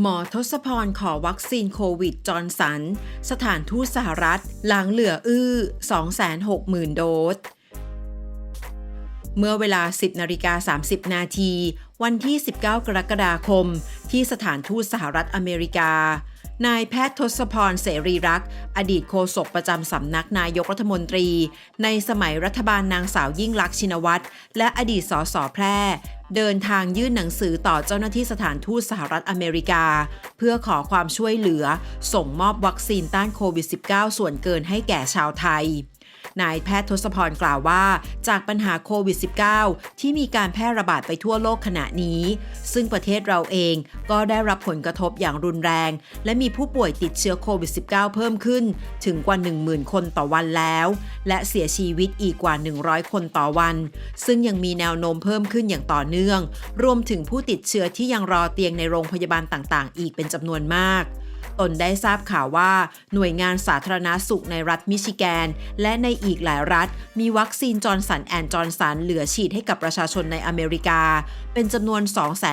หมอทศพรขอวัคซีนโควิด จอร์นสัน สถานทูตสหรัฐ หลังเหลืออื้อ 260,000 โดส เมื่อเวลา 10นาฬิกา30 นาที วันที่ 19 กรกฎาคม ที่สถานทูตสหรัฐอเมริกา นายแพทย์ทศพรเสรีรักษ์อดีตโฆษกประจำสำนักนายกรัฐมนตรี ในสมัยรัฐบาลนางสาวยิ่งลักษณ์ชินวัตร และอดีตสสแพร่ เดินทางยื่นหนังสือต่อเจ้าหน้าที่สถานทูตสหรัฐอเมริกา เพื่อขอความช่วยเหลือ ส่งมอบวัคซีนต้านโควิด -19 ส่วนเกินให้แก่ชาวไทย นายแพทย์ทศพรกล่าวว่า จากปัญหาโควิด -19 ที่มีการแพร่ระบาดไปทั่วโลกขณะนี้ ซึ่งประเทศเราเองก็ได้รับผลกระทบอย่างรุนแรง และมีผู้ป่วยติดเชื้อโควิด -19 เพิ่มขึ้น ถึงกว่า 10,000 คนต่อวันแล้ว และเสียชีวิตอีกกว่า 100 คนต่อวัน ซึ่งยังมีแนวโน้มเพิ่มขึ้นอย่างต่อเนื่อง รวมถึงผู้ติดเชื้อที่ยังรอเตียงในโรงพยาบาลต่างๆ อีกเป็นจำนวนมาก ตนได้ทราบข่าวว่า หน่วยงานสาธารณาสุขในรัฐมิชิแกน และในอีกหลายรัฐ มีวัคซีนจอร์นสันแอนด์จอร์นสันเหลือฉีดให้กับประชาชนในอเมริกา เป็นจำนวน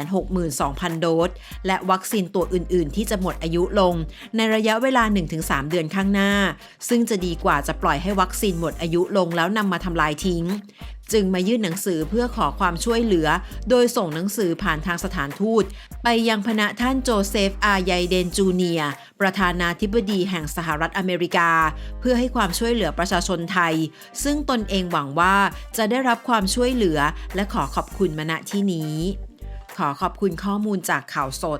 262,000 โดส และวัคซีนตัวอื่น ๆ ที่จะหมดอายุลง ในระยะเวลา 1-3 เดือนข้างหน้า ซึ่งจะดีกว่าจะปล่อยให้วัคซีนหมดอายุลงแล้วนำมาทำลายทิ้ง จึงมายื่นหนังสือเพื่อขอความช่วยเหลือ โดยส่งหนังสือผ่านทางสถานทูต ไปยังพนะท่านโจเซฟ อาไยเดนจูเนีย ประธานาธิบดีแห่งสหรัฐอเมริกา เพื่อให้ความช่วยเหลือประชาชนไทย ซึ่งตนเองหวังว่าจะได้รับความช่วยเหลือและขอขอบคุณมาณที่นี้ ขอขอบคุณข้อมูลจากข่าวสด